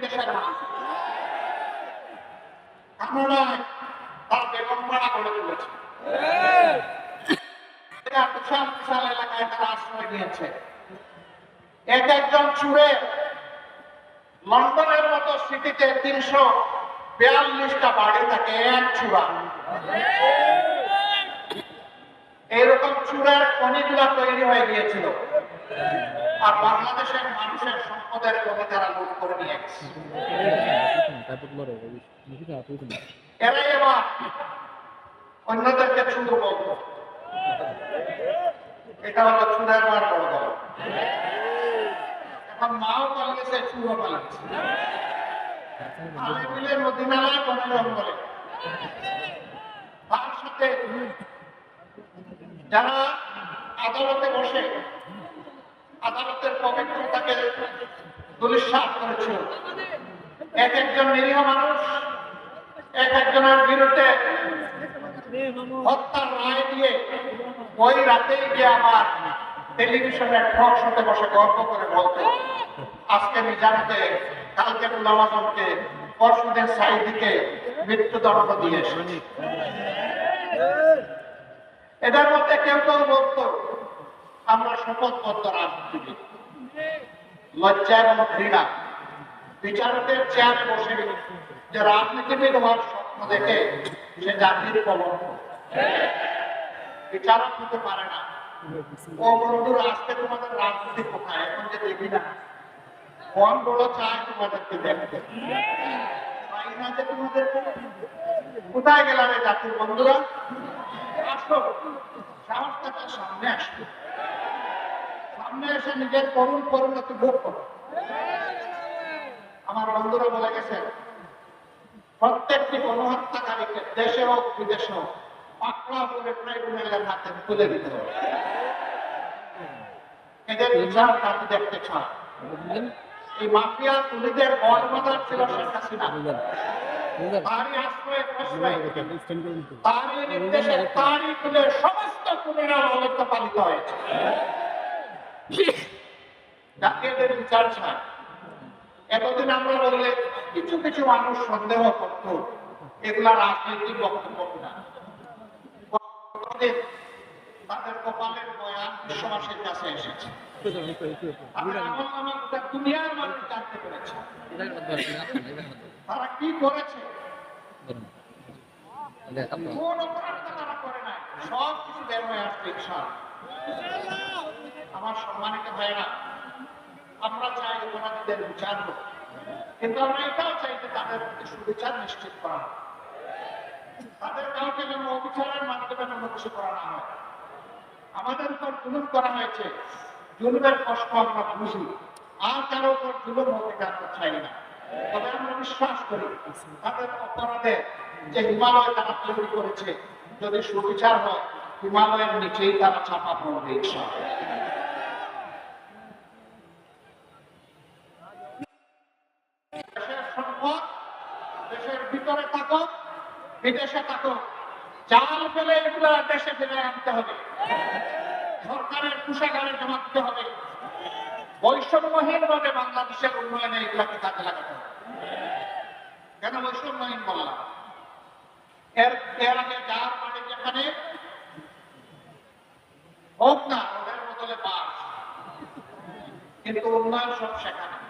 বিদেশের মানুষ চুড়ে লন্ডনের মতো সিটিতে তিনশো বিয়াল্লিশটা বাড়ি থাকে, এক চূড়া। এইরকম চূড়ার খনিগুলা তৈরি হয়ে গিয়েছিল। আর বাংলাদেশের মানুষের সম্পদের তারা করে এরাই অন্যদেরকে এটা হলো মার বড় এখন মাও পালিয়েছে চুরও পালিয়েছে। আলে মিলে নদী নালায় বনে তার সাথে যারা আদালতে বসে আদালতের পবিত্রতাকে দুলিশ্বাস করেছিল। এক একজন নিরীহ মানুষ, এক একজনের বিরুদ্ধে হত্যার রায় দিয়ে ওই রাতেই গিয়ে আমার টেলিভিশনের টক শুনতে বসে গল্প করে বলতো, আজকে নিজামকে কালকে গুলাম পরশুদের সাইদিকে মৃত্যুদণ্ড দিয়ে এসেছি। এদের মধ্যে কেউ কেউ বলতো আমরা শপথবদ্ধ রাজনীতিবিদ লজ্জা এবং ঘৃণা। বিচারকের চেয়ারে বসে যে রাজনীতিবিদ হওয়ার স্বপ্ন দেখে সে জাতির কলঙ্ক। বিচারক হতে পারে না। ও বন্ধুরা, আজকে তোমাদের রাজনীতি কোথায়? এখন যে দেখি না। কোন বড় চায় তোমাদেরকে দেখতে? কোথায় গেলাম জাতির বন্ধুরা? আসো। সামনে আসো সামনে এসে নিজের করুণ পরিণতি ভোগ করো। আমার বলে প্রত্যেকটি গণহত্যাকারীকে দেশে হোক, বিদেশে হোক, পাকড়া ট্রাইব্যুনালের হাতে তুলে দিতে হবে। এদের বিচার জাতি দেখতে এই মাফিয়া তুলিদের ছিল শেখ হাসিনা। তারই নির্দেশে তারই সমস্ত খুনিরা ললিত পালিত হয়েছে। জাতীয়দের বিচার এতদিন আমরা বললে কিছু কিছু মানুষ সন্দেহ করত এগুলা রাজনৈতিক বক্তব্য তাদের কপালের বয়ান বিশ্ববাসীর কাছে এসেছে। দুনিয়ার মানুষ জানতে পেরেছে। তারা কি করেছে? কোন অপরাধটা তারা করে নাই। সব কিছু বের হয়ে ইনশাআল্লাহ। আমার সম্মানিত ভাইরা আমরা চাই অপরাধীদের বিচার হোক। কিন্তু আমরা এটাও চাই যে তাদের প্রতি সুবিচার নিশ্চিত করা। তাদের কাউকে যেন অবিচারের মাধ্যমে যেন কিছু করা না হয়। আমাদের উপর জুলুম করা হয়েছে। জুলুমের কষ্ট আমরা বুঝি। আর কারও উপর জুলুম এটা আমরা চাই না। তবে আমরা বিশ্বাস করি, তাদের অপরাধে যে হিমালয় তারা তৈরি করেছে, যদি সুবিচার হয়, হিমালয়ের নিচেই তারা চাপা পড়বে ইনশাআল্লাহ। দেশের সম্পদ দেশের ভিতরে থাকো বিদেশে থাকো চাল ফেলে এগুলো দেশে ফেলে আনতে হবে। সরকারের কুষাগারে জমা দিতে হবে। বৈষম্যহীন ভাবে বাংলাদেশের উন্নয়নে এগুলাকে কাজে লাগাতে হবে। কেন বৈষম্যহীন বললাম এর এর আগে যার বাড়ি যেখানে, হোক না, ওদের বদলে বাস। কিন্তু উন্নয়ন সব সেখানে।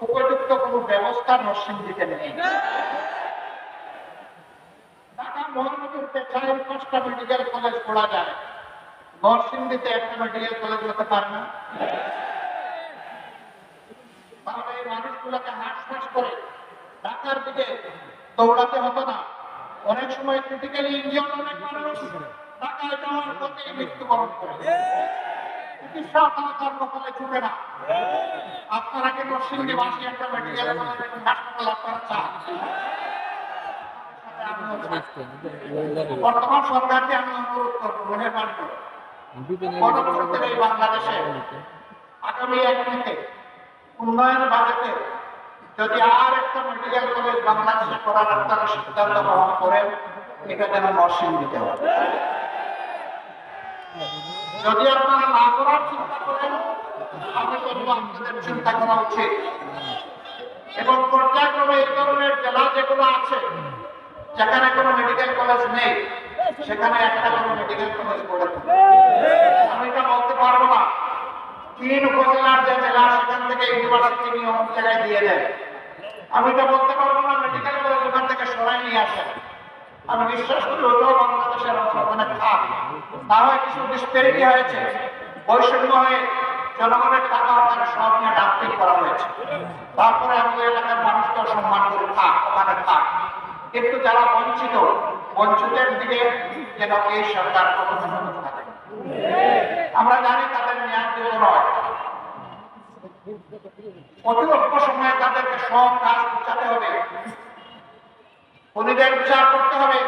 উপযুক্ত কোনো ব্যবস্থা নরসিংদীতে নেই। ঢাকা মহানগরীতে চার পাঁচটা মেডিকেল কলেজ যায়। নরসিংদীতে একটা মেডিকেল কলেজ হতে পারে না। তাহলে এই মানুষগুলোকে করে ঢাকার দিকে দৌড়াতে হতো না। অনেক সময় অনেক মানুষ ঢাকায় যাওয়ার পথে মৃত্যুবরণ করে। চিকিৎসা না আপনারা কি নরসিংদী বাসী একটা মেডিকেল বর্তমান সরকারকে আমি অনুরোধ করব মেহরবানি করে উন্নয়ন বাজেটে যদি আর একটা মেডিকেল কলেজ বাংলাদেশে করার আপনারা সিদ্ধান্ত গ্রহণ করেন এটা যেন নরসিং দিতে হবে যদি আপনারা না করার চিন্তা করেন আমি বলব চিন্তা করা উচিত। এবং পর্যায়ক্রমে এই ধরনের জেলা যেগুলো আছে, যেখানে কোনো মেডিকেল কলেজ নেই, সেখানে একটা কোনো মেডিকেল কলেজ গড়ে আমি এটা বলতে পারব না। তিন উপজেলার যে জেলা, সেখান থেকে ইউনিভার্সিটি নিয়ে অন্য জায়গায় দিয়ে দেয় আমি এটা বলতে পারব না মেডিকেল কলেজ ওখান থেকে সরাই নিয়ে আসেন। আমি বিশ্বাস করি ওটাও বাংলাদেশের অংশ ওখানে থাক না হয় কিছু ডিসপেরিটি হয়েছে। বৈষম্য হয়ে জনগণের টাকা ওখানে সব নিয়ে ডাম্পিং করা হয়েছে। তারপরে আমি এলাকার মানুষকে সম্মান করে। থাক ওখানে থাক কিন্তু যারা বঞ্চিত, বঞ্চিতের দিকে যেন এই সরকার থাকে আমরা জানি তাদের ন্যায় দেব নয়। অতি অল্প সময়ে তাদেরকে সব কাজ গুছাতে হবে। খুনিদের বিচার করতে হবে।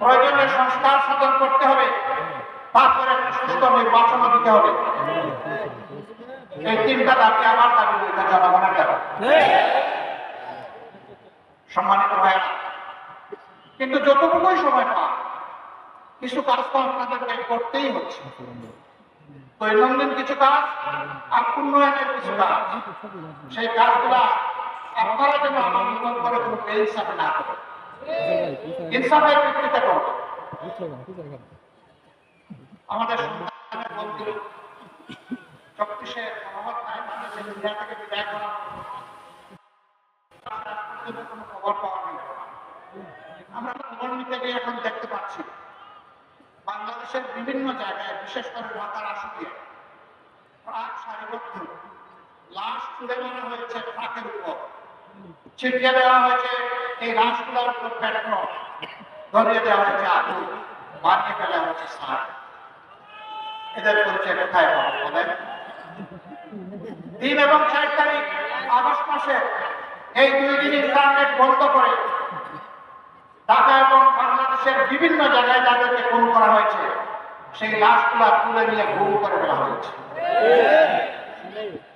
প্রয়োজনে সংস্কার সাধন করতে হবে। তারপরে সুস্থ নির্বাচনও দিতে হবে। এই তিনটা দাবি আমার দাবি, এটা জনগণের দাবি। সম্মানিত ভাইরা কিন্তু যতটুকুই সময় পান কিছু কাজ তো আপনাদেরকে করতেই হচ্ছে। দৈনন্দিন কিছু কাজ আর উন্নয়নের কিছু কাজ, সেই কাজগুলা আপনারা যেন আমার করে কোনো বেইনসাফে না ইনসাফের ভিত্তিতে আমাদের সন্তানের খবর পাওয়া গেল না। আমরা এখন দেখতে পাচ্ছি, বাংলাদেশের বিভিন্ন জায়গায়, বিশেষ করে ঢাকার আশুলিয়া, প্রাক সারিবদ্ধ, লাশ তুলে মারা হয়েছে ট্রাকের উপর। ছিটিয়ে দেওয়া হয়েছে, এই লাশগুলোর উপর পেট্রোল। ধরিয়ে দেওয়া হয়েছে আগুন। বানিয়ে ফেলা হয়েছে সার। এদের পরিচয় কোথায় পাবো বলেন? তিন এবং চার তারিখ, আগস্ট মাসে এই দুই দিন ইন্টারনেট বন্ধ করে ঢাকা এবং বাংলাদেশের বিভিন্ন জায়গায় যাদেরকে খুন করা হয়েছে। সেই লাশগুলা তুলে নিয়ে গুম করে ফেলা হয়েছে।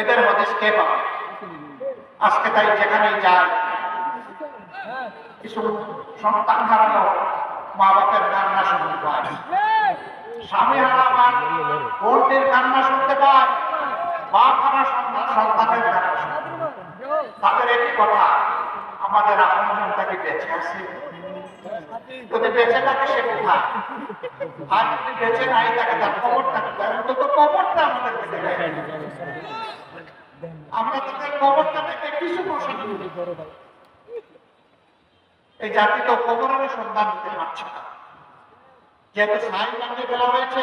এদের হদিস কে পাবে? আজকে তাই যেখানেই যায় কিছু সন্তান হারানো মা বাপের কান্না শুনতে পায়। স্বামী হারাবার বোনদের কান্না শুনতে পায়, বাপ হারা সন্তান, সন্তানের কান্না শুনতে তাদের একই কথা, আমাদের আপনজন তাকে বেঁচে আছে। যদি বেঁচে থাকে সে কোথায়? আর যদি বেঁচে নাই তাকে তার কোথায় অন্তত খবরটা আমাদের দেয় আমরা তাদের খবরটা থেকে কিছু প্রশ্ন এই জাতি তো খবরের সন্ধান দিতে পারছে না। যেহেতু সাইন বানিয়ে ফেলা হয়েছে,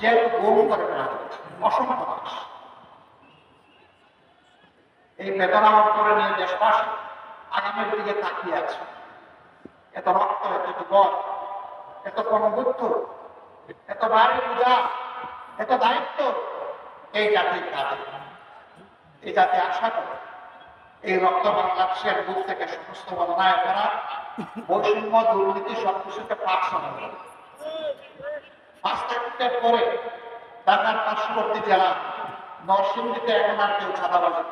যেহেতু গুম করে ফেলা হয়েছে অসংখ্য এই বেদনা অন্তরে নিয়ে দেশবাসী আগামীর দিকে তাকিয়ে আছে। এত রক্ত, এত জীবন এত কর্মবুদ্ধ এত বাড়ি পূজা, এত দায়িত্ব এই জাতির কাজে এই জাতি আশা করে এই রক্ত বাংলাদেশের বুক থেকে সমস্ত অন্যায় করা বৈষম্য দুর্নীতি সবকিছুকে পাক পাঁচ পরে ঢাকার পার্শ্ববর্তী জেলা নরসিংদীতে এখন আর কেউ ছাদাবাজি।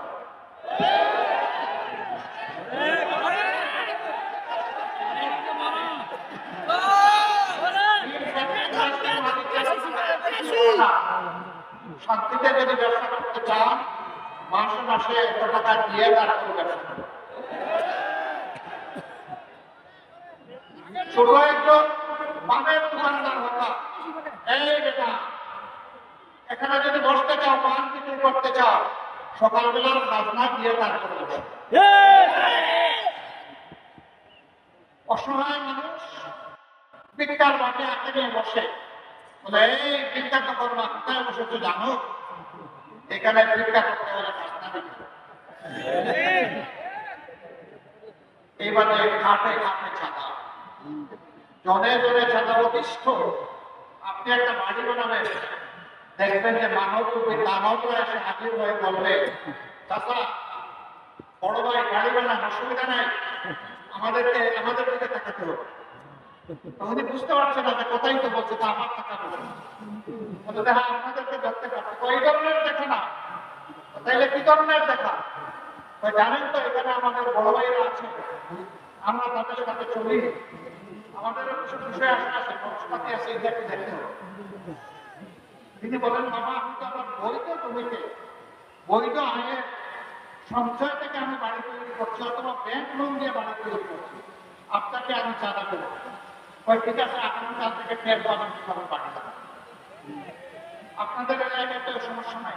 শান্তিতে যদি ব্যবসা করতে চান মাসে মাসে এত টাকা দিয়ে তারপরে ব্যবসা করুন। ছোট একজন দোকানদার হতাম এই বেটা, এখানে যদি বসতে চাও, পান বিক্রি করতে চাও সকালবেলার খাজনা দিয়ে তারপরে অসহায় মানুষ ভিক্ষার মাঠে আঁকে বসে বলে, এই তো করবা, কোথায় বসেছো জানো এখানে ভিক্ষা করতে হলে। এইবারে খাটে খাটে ছাতা। জনে জনে ছাতা অতিষ্ঠ। আপনি একটা বাড়ি বানাবেন। দেখবেন যে মানব রূপে দানব এসে হাজির হয়ে বলবে চাচা বড় ভাই গাড়ি বানান অসুবিধা নাই। আমাদেরকে আমাদের দিকে তাকাতে হবে। উনি বুঝতে পারছে না যে কোথায় তো বলছে তা আমার টাকা বলে, দেখা আপনাদেরকে দেখতে পাচ্ছি। এই ধরনের দেখে না? তাইলে কি ধরনের দেখা? জানেন তো, এখানে আমাদের বড় ভাইরা আছে। আমরা তাদের সাথে চলি। আমাদের কিছু বিষয় আসে আছে খরচপাতি আছে এটাকে দেখতে তিনি বলেন, বাবা, আমি তো আমার বৈধ জমিতে, বৈধ আয়ের সঞ্চয় থেকে আমি বাড়ি তৈরি করছি, অথবা ব্যাংক লোন দিয়ে বাড়ি তৈরি করছি। আপনাকে আমি চাঁদা দেবো। ঠিক আছে আগামীকাল থেকে পাবেন কীভাবে বাড়ি আপনাদের এলাকায় তো সমস্যা নাই?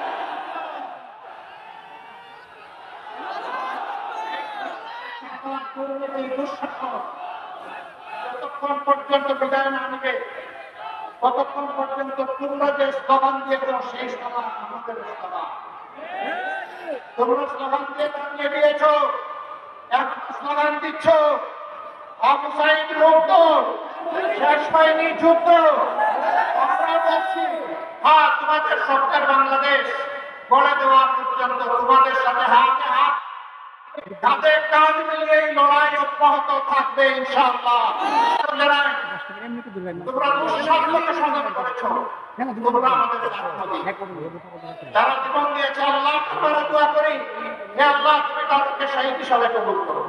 যতক্ষণ পর্যন্ত বিদায় না আনবে ততক্ষণ পর্যন্ত তোমরা যে স্লোগান দিয়েছ, সেই স্লোগান আমাদের স্লোগান। তোমরা স্লোগান দিয়ে দাঁড়িয়ে দিয়েছ, এখন স্লোগান দিচ্ছ সাইদ মুক্ত শেষ হয়নি যুদ্ধ। আমরা বলছি হ্যাঁ তোমাদের সরকার বাংলাদেশ গড়ে দেওয়া পর্যন্ত তোমাদের সাথে হাতে হাত তাদের কাজ মিলিয়ে লড়াই অব্যাহত থাকবে ইনশাআল্লাহ। তোমরা জীবন দিয়েছে, আল্লাহ তোমার দোয়া করি, হে আল্লাহ, তুমি তাদেরকে শহীদ হিসাবে কবুল করো।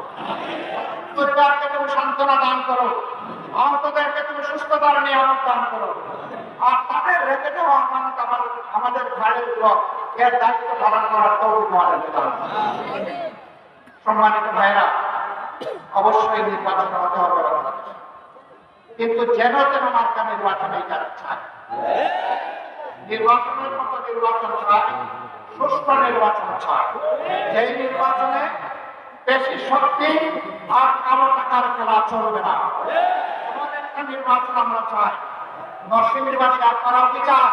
পরিবারকে তুমি সান্ত্বনা দান করো। আহতদেরকে তুমি সুস্থতার নিয়ামত দান করো। আর তাদের রেখে দেওয়া আমানত আমাদের আমাদের ঘাড়ের উপর এর দায়িত্ব পালন করার করো। সম্মানিত ভাইরা, অবশ্যই নির্বাচন হতে হবে বাংলাদেশে কিন্তু যেন তেন মার্কা নির্বাচনে যারা চায় নির্বাচনের মতো নির্বাচন চায় সুষ্ঠু নির্বাচন চায় এই নির্বাচনে বেশি শক্তি আর কালো টাকার খেলা চলবে না, এমন একটা নির্বাচন আমরা চাই। নরসিংহীবাসী আপনারাও কি চান?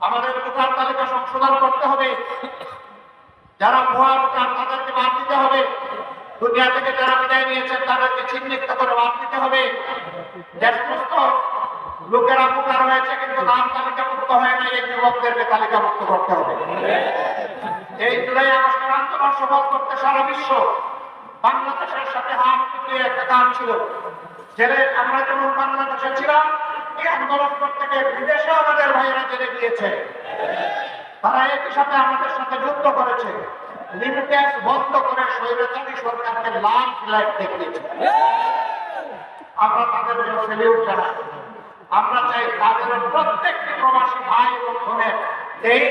আমাদের ভোটার তালিকা সংশোধন করতে হবে। যারা ভুয়া তাদেরকে বাদ দিতে হবে। দুনিয়া থেকে যারা বিদায় নিয়েছেন, তাদেরকে চিহ্নিত করে বাদ দিতে হবে। সমস্ত লোকেরা হয়েছে কিন্তু নাম তালিকাভুক্ত হয় না এই যুবকদেরকে তালিকাভুক্ত করতে হবে। এই জুলাই আগস্টের আন্দোলন সফল করতে সারা বিশ্ব বাংলাদেশের সাথে হাত একটা গান ছিল। জেলে আমরা যেমন বাংলাদেশে ছিলাম, এই আন্দোলন করতে গিয়ে বিদেশে আমাদের ভাইয়েরা জেলে গিয়েছে। তারা একই সাথে আমাদের সাথে যুদ্ধ করেছে। লিমিটেন্স বন্ধ করে স্বৈরাচারী সরকারকে লাভ লাইফ দেখিয়েছে। আমরা তাদের জন্য সেলিউট জানাই আমরা চাই তাদের প্রত্যেকটি প্রবাসী ভাই এবং বোনের এই